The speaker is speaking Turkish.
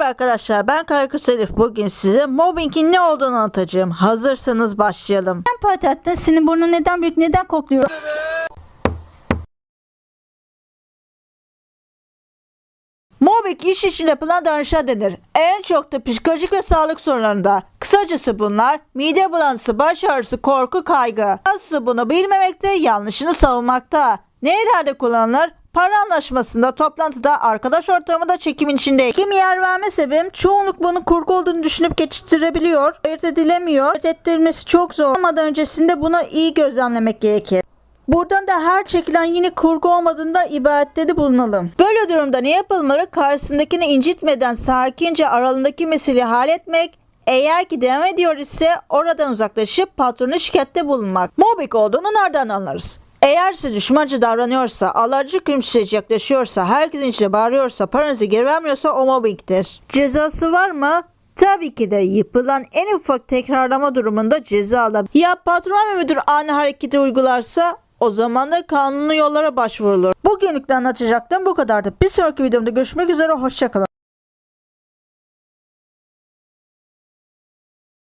Merhaba arkadaşlar ben Kaykı Elif. Bugün size mobbingin ne olduğunu anlatacağım. Hazırsanız başlayalım. Neden patates? Senin burnun neden büyük? Neden kokluyor? Mobbing iş için yapılan davranışa denir. En çok da psikolojik ve sağlık sorunlarında. Kısacası bunlar mide bulantısı, baş ağrısı, korku, kaygı. Nasıl bunu bilmemekte, yanlışını savunmakta. Nerelerde kullanılır? Para anlaşmasında, toplantıda, arkadaş ortamında, çekimin içinde. Kim yer verme sebebim çoğunluk bunun kurgu olduğunu düşünüp geçiştirebiliyor. Ayırt edilemiyor. Ayırt ettirmesi çok zor. Olmadan öncesinde bunu iyi gözlemlemek gerekir. Buradan da her çekilen yine kurgu olmadığında ibadette bulunalım. Böyle durumda ne yapılmalı? Karşısındakini incitmeden sakince aralarındaki meseleyi halletmek, eğer ki devam ediyor ise oradan uzaklaşıp patrona şikayette bulunmak. Mobbing olduğunu nereden anlarız? Eğer size düşmanca davranıyorsa, alaycı gülümseyecek yaklaşıyorsa, herkesin içine bağırıyorsa, paranızı geri vermiyorsa o mobbingdir. Cezası var mı? Tabii ki de yapılan en ufak tekrarlama durumunda ceza alabilir. Ya patron ve müdür aynı hareketi uygularsa o zaman da kanunlu yollara başvurulur. Bugünlükte anlatacaktım bu kadardı. Bir sonraki videomda görüşmek üzere hoşçakalın.